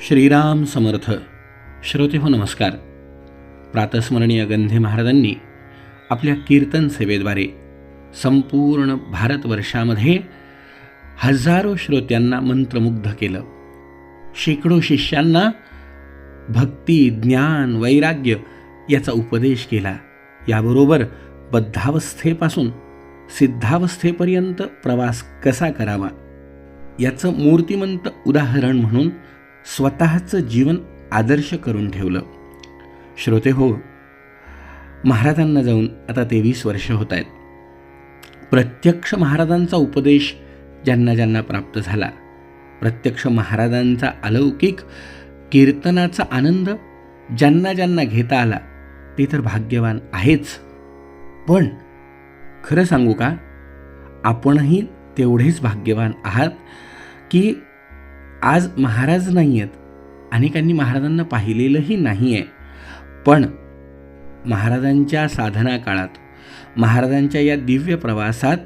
श्रीराम समर्थ. श्रोते हो नमस्कार. प्रातस्मरणीय गंधे महाराजांनी आपल्या कीर्तन सेवेद्वारे संपूर्ण भारतवर्षामध्ये हजारो श्रोत्यांना मंत्रमुग्ध केलं. शेकडो शिष्यांना भक्ती ज्ञान वैराग्य याचा उपदेश केला. याबरोबर बद्धावस्थेपासून सिद्धावस्थेपर्यंत प्रवास कसा करावा याचं मूर्तिमंत उदाहरण म्हणून स्वतःचं जीवन आदर्श करून ठेवलं. श्रोते हो महाराजांना जाऊन आता तेवीस वर्ष होत आहेत. प्रत्यक्ष महाराजांचा उपदेश ज्यांना ज्यांना प्राप्त झाला प्रत्यक्ष महाराजांचा अलौकिक कीर्तनाचा आनंद ज्यांना ज्यांना घेता आला ते तर भाग्यवान आहेच. पण खरं सांगू का आपणही तेवढेच भाग्यवान आहात की आज महाराज नाही आहेत अनेकांनी महाराजांना पाहिलेलंही नाही आहे पण महाराजांच्या साधना काळात महाराजांच्या या दिव्य प्रवासात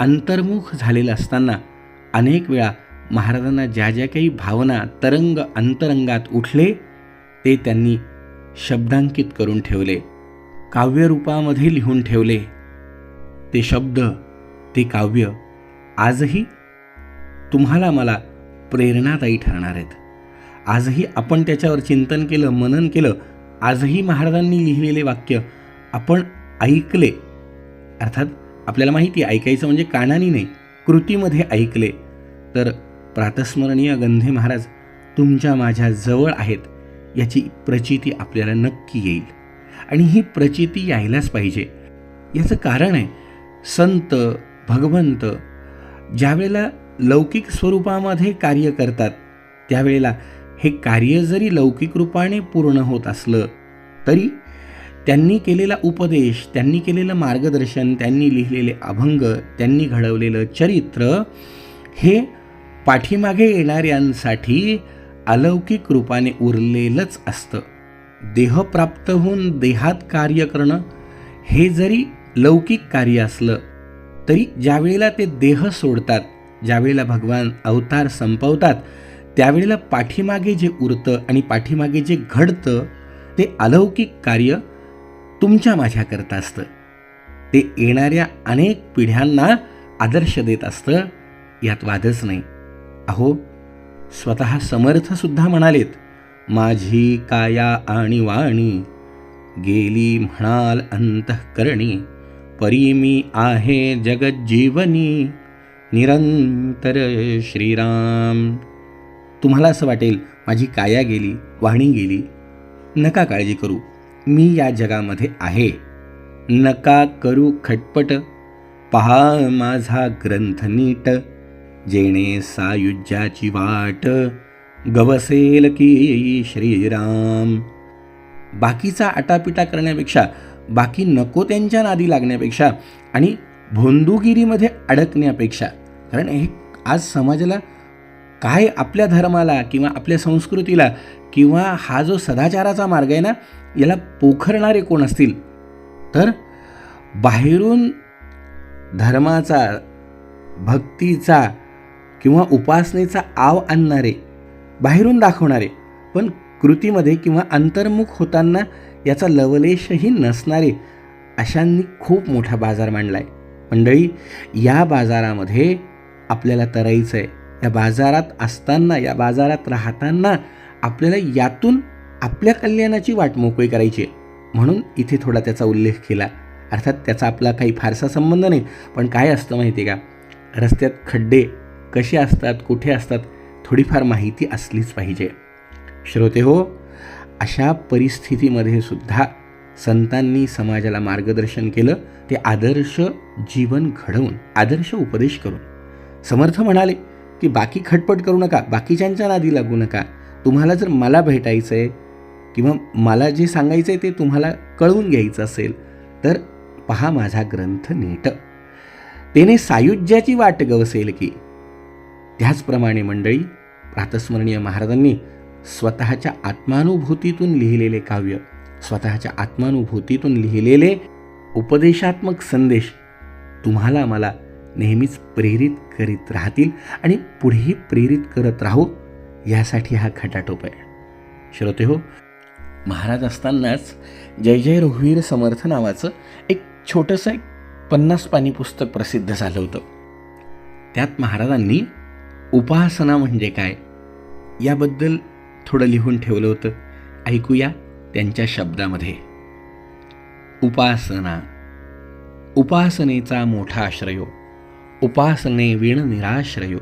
अंतर्मुख झालेलं असताना अनेक वेळा महाराजांना ज्या ज्या काही भावना तरंग अंतरंगात उठले ते त्यांनी शब्दांकित करून ठेवले. काव्यरूपामध्ये लिहून ठेवले. ते शब्द ते काव्य आजही तुम्हाला मला प्रेरणादायी ठरणार आहेत. आजही आपण त्याच्यावर चिंतन केलं मनन केलं आजही महाराजांनी लिहिलेले वाक्य आपण ऐकले. अर्थात आपल्याला माहिती ऐकायचं म्हणजे कानाने नाही कृतीमध्ये ऐकले. तर प्रातस्मरणीय गंधे महाराज तुमच्या माझ्या जवळ आहेत याची प्रचिती आपल्याला नक्की येईल. आणि ही प्रचिती यायलाच पाहिजे. याचं कारण आहे संत भगवंत ज्यावेळेला लौकिक स्वरूपामध्ये कार्य करतात. त्यावेळेला हे कार्य जरी लौकिक रूपाने पूर्ण होत असलं तरी त्यांनी केलेला उपदेश त्यांनी केलेलं मार्गदर्शन त्यांनी लिहिलेले अभंग त्यांनी घडवलेलं चरित्र हे पाठीमागे येणाऱ्यांसाठी अलौकिक रूपाने उरलेलंच असतं. देह प्राप्त होऊन देहात कार्य करणं हे जरी लौकिक कार्य असलं तरी ज्यावेळेला ते देह सोडतात ज्यावेळेला भगवान अवतार संपवतात त्यावेळेला पाठीमागे जे उरतं आणि पाठीमागे जे घडतं ते अलौकिक कार्य तुमच्या माझ्याकरता असतं. ते येणाऱ्या अनेक पिढ्यांना आदर्श देत असतं यात वादच नाही. अहो स्वतः समर्थसुद्धा म्हणालेत माझी काया आणि वाणी गेली म्हणाल अंतःकरणी परी मी आहे जगज्जीवनी निरंतर श्रीराम. तुम्हाला असं वाटेल माझी काया गेली वाणी गेली. नका काळजी करू मी या जगामध्ये आहे. नका करू खटपट. पहा माझा ग्रंथ नीट. जेणे सायुज्याची वाट. गवसेल की श्रीराम. बाकीचा आटापिटा करण्यापेक्षा बाकी नको त्यांच्या नादी लागण्यापेक्षा आणि भोंदूगिरीमध्ये अडकण्यापेक्षा कारण हे आज समाजाला काय आपल्या धर्माला किंवा आपल्या संस्कृतीला किंवा हा जो सदाचाराचा मार्ग आहे ना याला पोखरणारे कोण असतील? तर बाहेरून धर्माचा भक्तीचा किंवा उपासनेचा आव आणणारे बाहेरून दाखवणारे पण कृतीमध्ये किंवा अंतर्मुख होताना याचा लवलेशही नसणारे अशांनी खूप मोठा बाजार मांडला आहे मंडळी या बाजारामध्ये आपल्याला तरायचं आहे या बाजारात असताना या बाजारात राहताना आपल्याला यातून आपल्या कल्याणाची वाट मोकळी करायची आहे. म्हणून इथे थोडा त्याचा उल्लेख केला. अर्थात त्याचा आपला काही फारसा संबंध नाही. पण काय असतं माहिती आहे का? रस्त्यात खड्डे कसे असतात कुठे असतात थोडीफार माहिती असलीच पाहिजे. श्रोते हो अशा परिस्थितीमध्ये सुद्धा संतांनी समाजाला मार्गदर्शन केलं. ते आदर्श जीवन घडवून आदर्श उपदेश करून. समर्थ म्हणाले की बाकी खटपट करू नका बाकीच्यांच्या नादी लागू नका. तुम्हाला जर मला भेटायचं आहे किंवा मला जे सांगायचं आहे ते तुम्हाला कळवून घ्यायचं असेल तर पहा माझा ग्रंथ नीट. तेने सायुज्याची वाट गवसेल की. त्याचप्रमाणे मंडळी प्रातस्मरणीय महाराजांनी स्वतःच्या आत्मानुभूतीतून लिहिलेले काव्य स्वतःच्या आत्मानुभूतीतून लिहिलेले उपदेशात्मक संदेश तुम्हाला मला नेहमीच प्रेरित करीत राहतील आणि पुढेही प्रेरित करत राहू यासाठी हा खटाटोप आहे. श्रोते हो महाराज असतानाच जय जय रघुवीर समर्थ नावाचं एक छोटंसं एक पन्नास पानी पुस्तक प्रसिद्ध झालं होतं. त्यात महाराजांनी उपासना म्हणजे काय याबद्दल थोडं लिहून ठेवलं होतं. ऐकूया त्यांच्या शब्दामध्ये. उपासना उपासनेचा मोठा आश्रयो हो. उपासने विण निराश्रयो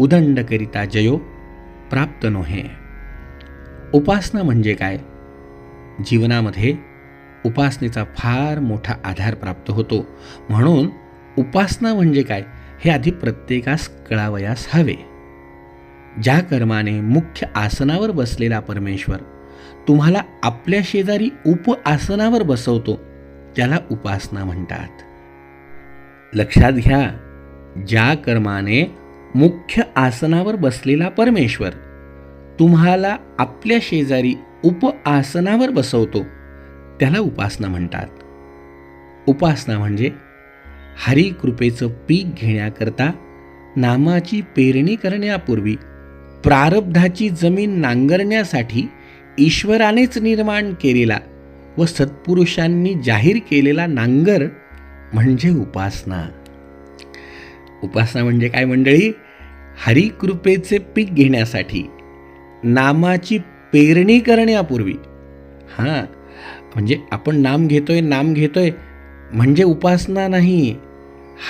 उदंड करिता जयो प्राप्त नोहे उपासना म्हणजे काय जीवनामध्ये उपासनेचा फार मोठा आधार प्राप्त होतो म्हणून उपासना म्हणजे काय हे आधी प्रत्येकास कळावयास हवे ज्या कर्माने मुख्य आसनावर बसलेला परमेश्वर तुम्हाला आपल्या शेजारी उप आसनावर बसवतो त्याला उपासना म्हणतात लक्षात घ्या ज्या कर्माने मुख्य आसनावर बसलेला परमेश्वर तुम्हाला आपल्या शेजारी उप आसनावर बसवतो त्याला उपासना म्हणतात. उपासना म्हणजे हरिकृपेचं पीक घेण्याकरता नामाची पेरणी करण्यापूर्वी प्रारब्धाची जमीन नांगरण्यासाठी ईश्वरानेच निर्माण केलेला व सत्पुरुषांनी जाहीर केलेला नांगर म्हणजे उपासना. उपासना म्हणजे काय मंडळी? हरिकृपेचे पीक घेण्यासाठी नामाची पेरणी करण्यापूर्वी. हां म्हणजे आपण नाम घेतोय नाम घेतोय म्हणजे उपासना नाही.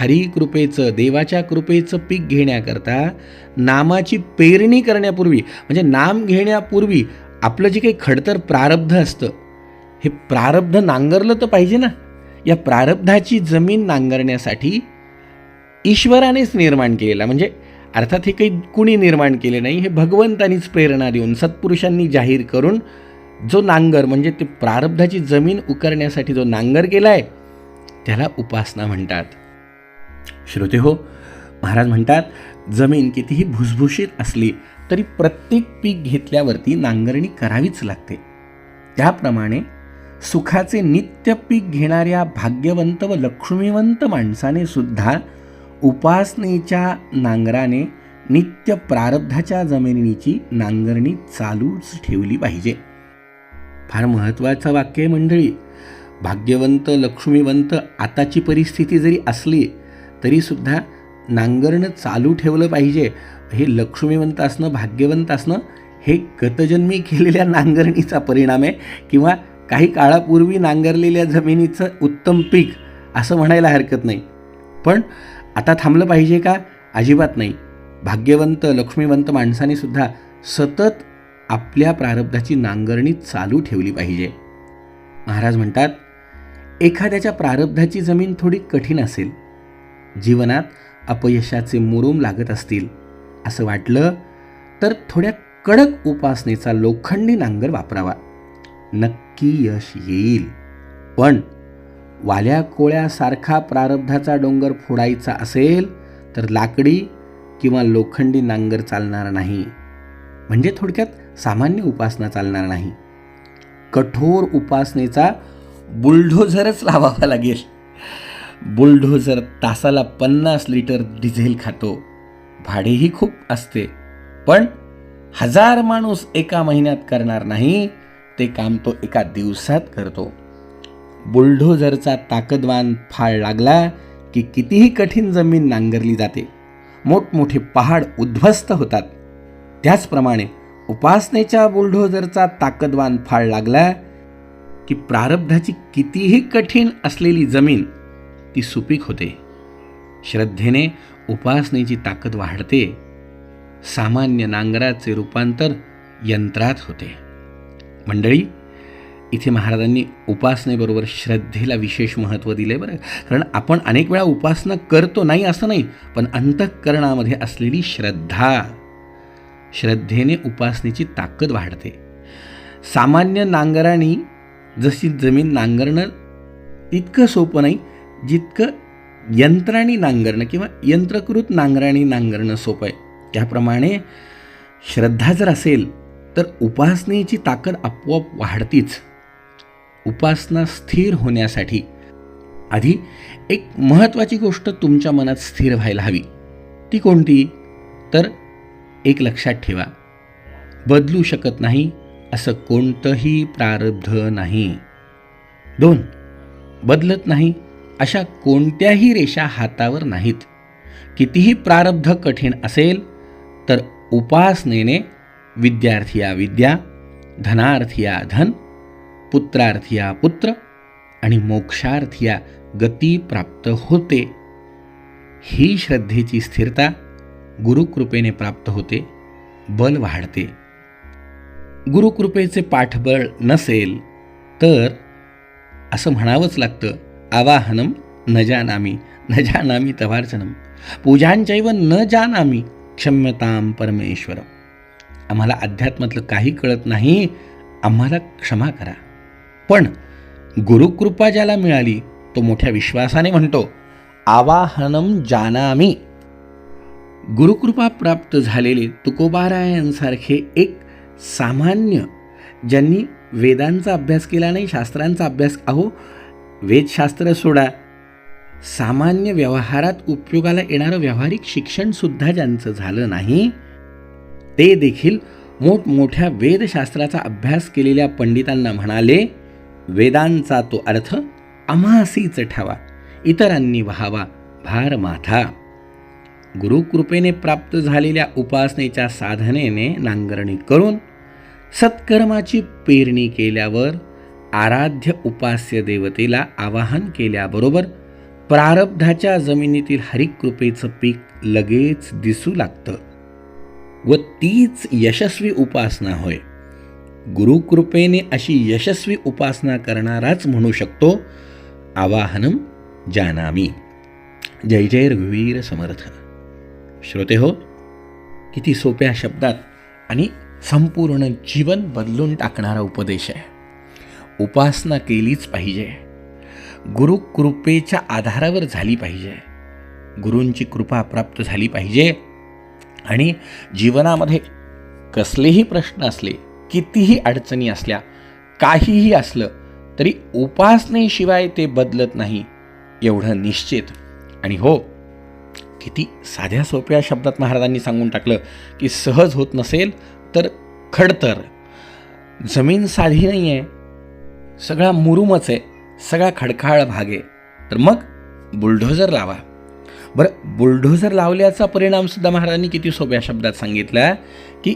हरिकृपेचं देवाच्या कृपेचं पीक घेण्याकरता नामाची पेरणी करण्यापूर्वी म्हणजे नाम घेण्यापूर्वी आपलं जे काही खडतर प्रारब्ध असतं हे प्रारब्ध नांगरलं तर पाहिजे ना. या प्रारब्धाची जमीन नांगरण्यासाठी ईश्वरानेच निर्माण केलेला. म्हणजे अर्थात हे काही कुणी निर्माण केले नाही हे भगवंतानीच प्रेरणा देऊन सत्पुरुषांनी जाहीर करून जो नांगर म्हणजे ते प्रारब्धाची जमीन उकरण्यासाठी जो नांगर केला आहे त्याला उपासना म्हणतात. श्रोते हो महाराज म्हणतात जमीन कितीही भुसभुशीत असली तरी प्रत्येक पीक घेतल्यावरती नांगरणी करावीच लागते. त्याप्रमाणे सुखाचे नित्य पीक घेणाऱ्या भाग्यवंत व लक्ष्मीवंत माणसाने सुद्धा उपासनेच्या नांगराने नित्य प्रारब्धाच्या जमिनीची नांगरणी चालूच ठेवली पाहिजे. फार महत्त्वाचं वाक्य आहे मंडळी. भाग्यवंत लक्ष्मीवंत आताची परिस्थिती जरी असली तरीसुद्धा नांगरणं चालू ठेवलं पाहिजे. हे लक्ष्मीवंत असणं भाग्यवंत असणं हे गतजन्मी केलेल्या नांगरणीचा परिणाम आहे किंवा काही काळापूर्वी नांगरलेल्या जमिनीचं उत्तम पीक असं म्हणायला हरकत नाही. पण आता थांबलं पाहिजे का? अजिबात नाही. भाग्यवंत लक्ष्मीवंत माणसाने सुद्धा सतत आपल्या प्रारब्धाची नांगरणी चालू ठेवली पाहिजे. महाराज म्हणतात एखाद्याच्या प्रारब्धाची जमीन थोडी कठीण असेल. जीवनात अपयशाचे मुरूम लागत असतील. असं वाटलं तर थोड्या कडक उपासनेचा लोखंडी नांगर वापरावा. नक्की यश येईल. पण वाल्या कोळ्यासारखा प्रारब्धाचा डोंगर फोडायचा असेल तर लाकडी किंवा लोखंडी नांगर चालणार नाही. म्हणजे थोडक्यात सामान्य उपासना चालणार नाही. कठोर उपासनेचा बुलढोझरच लावावा लागेल. बुलढोझर तासाला पन्नास लिटर डिझेल खातो. भाडेही खूप असते. पण हजार माणूस एका महिन्यात करणार नाही ते काम तो एका दिवसात करतो. बुलढोझरचा ताकदवान फाळ लागला की कितीही कठीण जमीन नांगरली जाते. मोठमोठे पहाड उद्ध्वस्त होतात. त्याचप्रमाणे उपासनेच्या बुलढोझरचा ताकदवान फाळ लागला की प्रारब्धाची कितीही कठीण असलेली जमीन ती सुपीक होते. श्रद्धेने उपासनेची ताकद वाढते. सामान्य नांगराचे रूपांतर यंत्रात होते. मंडळी इथे महाराजांनी उपासनेबरोबर श्रद्धेला विशेष महत्त्व दिले बरं कारण आपण अनेक वेळा उपासना करतो नाही असं नाही पण अंतःकरणामध्ये असलेली श्रद्धा श्रद्धेने उपासनेची ताकद वाढते. सामान्य नांगराणी जशी जमीन नांगरणं इतकं सोपं नाही जितकं यंत्राणी नांगरणं किंवा यंत्रकृत नांगराणी नांगरणं सोपं आहे. त्याप्रमाणे श्रद्धा जर असेल तर उपासनेची ताकद आपोआप वाढतीच. उपासना स्थिर होण्यासाठी. आधी एक महत्त्वाची गोष्ट तुमच्या मनात स्थिर व्हायला हवी. ती कोणती? तर एक लक्षात ठेवा. बदलू शकत नाही असं कोणतंही प्रारब्ध नाही. दोन बदलत नाही अशा कोणत्याही रेषा हातावर नाहीत. कितीही प्रारब्ध कठीण असेल तर उपासनेने विद्यार्थिया विद्या धनार्थिया धन पुत्रार्थिया पुत्र आणि मोक्षार्थिया गती प्राप्त होते. ही श्रद्धेची स्थिरता गुरुकृपेने प्राप्त होते बल वाढते. गुरुकृपेचे पाठबळ नसेल तर असं म्हणावंच लागतं आवाहनम न जानामी न जानामी तवार्चनम. पूजांचैव न जानामी क्षम्यताम परमेश्वर आम्हाला अध्यात्मातलं काही कळत नाही आम्हाला क्षमा करा. पण गुरुकृपा ज्याला मिळाली तो मोठ्या विश्वासाने म्हणतो आवाहनम जानामी. गुरुकृपा प्राप्त झालेले तुकोबारायांसारखे एक सामान्य ज्यांनी वेदांचा अभ्यास केला नाही शास्त्रांचा अभ्यास अहो वेदशास्त्र सोडा. सामान्य व्यवहारात उपयोगाला येणारं व्यावहारिक शिक्षणसुद्धा ज्यांचं झालं नाही ते देखील मोठमोठ्या वेदशास्त्राचा अभ्यास केलेल्या पंडितांना म्हणाले वेदांचा तो अर्थ आम्हासीच ठावा इतरांनी व्हावा भार माथा. गुरुकृपेने प्राप्त झालेल्या उपासनेच्या साधनेने नांगरणी करून सत्कर्माची पेरणी केल्यावर आराध्य उपास्य देवतेला आवाहन केल्याबरोबर प्रारब्धाच्या जमिनीतील हरिकृपेचं पीक लगेच दिसू लागतं. व तीच यशस्वी उपासना होय. गुरुकृपेने अशी यशस्वी उपासना करणाराच म्हणू शकतो आवाहनम जानामी. जय जय रघुवीर समर्थ. श्रोते हो किती सोप्या शब्दात आणि संपूर्ण जीवन बदलून टाकणारा उपदेश आहे. उपासना केलीच पाहिजे. गुरुकृपेच्या आधारावर झाली पाहिजे. गुरूंची कृपा प्राप्त झाली पाहिजे. आणि जीवनामध्ये कसलेही प्रश्न असले कितीही अडचणी असल्या काहीही असलं तरी उपासनेशिवाय ते बदलत नाही एवढं निश्चित. आणि हो किती साध्या सोप्या शब्दात महाराजांनी सांगून टाकलं की सहज होत नसेल तर खडतर. जमीन साधी नाही आहे सगळा मुरुमच आहे सगळा खडखाळ भाग आहे. तर मग बुलढोझर लावा. बरं बुलढोजर लावल्याचा परिणामसुद्धा महाराजांनी किती सोप्या शब्दात सांगितला की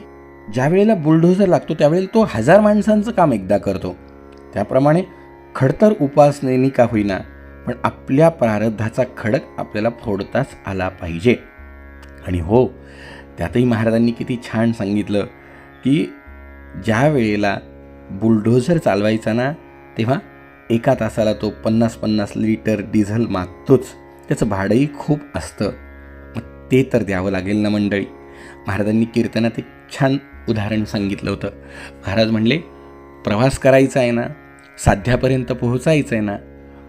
ज्या वेळेला लागतो त्यावेळेला तो हजार माणसांचं काम एकदा करतो. त्याप्रमाणे खडतर उपासनेनी का होईना पण आपल्या प्रारब्धाचा खडक आपल्याला फोडताच आला पाहिजे. आणि हो त्यातही महाराजांनी किती छान सांगितलं की ज्या वेळेला बुलडोझर चालवायचा ना तेव्हा एका तासाला तो पन्नास पन्नास लिटर डिझेल मागतोच. त्याचं भाडंही खूप असतं. मग ते तर द्यावं लागेल ना मंडळी. महाराजांनी कीर्तनात एक छान उदाहरण सांगितलं होतं. महाराज म्हणले प्रवास करायचा आहे ना साध्यापर्यंत पोहोचायचं आहे ना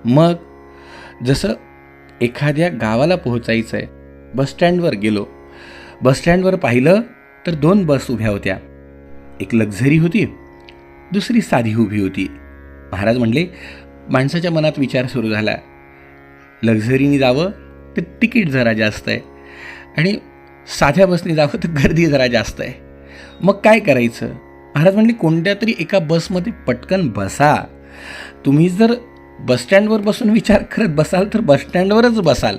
मग जसं एखाद्या गावाला पोहोचायचं आहे बसस्टँडवर गेलो. बसस्टँडवर पाहिलं तर दोन बस उभ्या होत्या. एक लक्झरी होती दुसरी साधी उभी होती. महाराज म्हणले माणसाच्या मनात विचार सुरू झाला. लक्झरीने जावं तर तिकीट जरा जास्त आहे आणि साध्या बसने जावं तर गर्दी जरा जास्त आहे. मग काय करायचं? महाराज म्हणले कोणत्या तरी एका बसमध्ये पटकन बसा. तुम्ही जर बसस्टँडवर बसून विचार करत बसाल तर बसस्टँडवरच बसाल.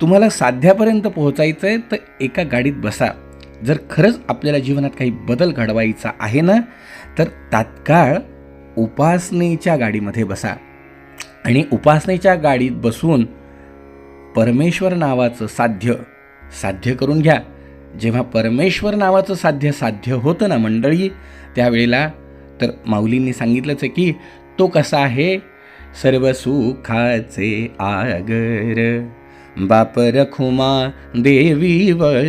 तुम्हाला साध्यापर्यंत पोहोचायचं आहे तर एका गाडीत बसा. जर खरंच आपल्याला जीवनात काही बदल घडवायचा आहे ना तर तात्काळ उपासनेच्या गाडीमध्ये बसा. आणि उपासनेच्या गाडीत बसून परमेश्वर नावाचं साध्य साध्य करून घ्या. जेव्हा परमेश्वर नावाचं साध्य साध्य होतं ना मंडळी त्यावेळेला तर माऊलींनी सांगितलंच आहे की तो कसा आहे? सर्व सुखाचे आगर. बाप रखुमा देवीवर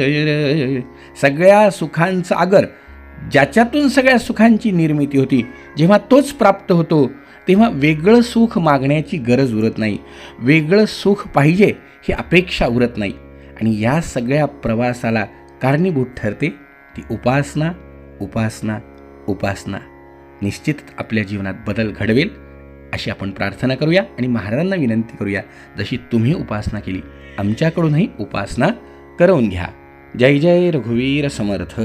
सगळ्या सुखांचा आगर. ज्याच्यातून सगळ्या सुखांची निर्मिती होती जेव्हा तोच प्राप्त होतो तेव्हा वेगळं सुख मागण्याची गरज उरत नाही. वेगळं सुख पाहिजे ही अपेक्षा उरत नाही. आणि या सगळ्या प्रवासाला कारणीभूत ठरते ती उपासना उपासना उपासना. निश्चित आपल्या जीवनात बदल घडवेल अशी आपण प्रार्थना करूया आणि महाराजांना विनंती करूया जशी तुम्ही उपासना केली आमच्याकडूनही उपासना करवून घ्या. जय जय रघुवीर समर्थ.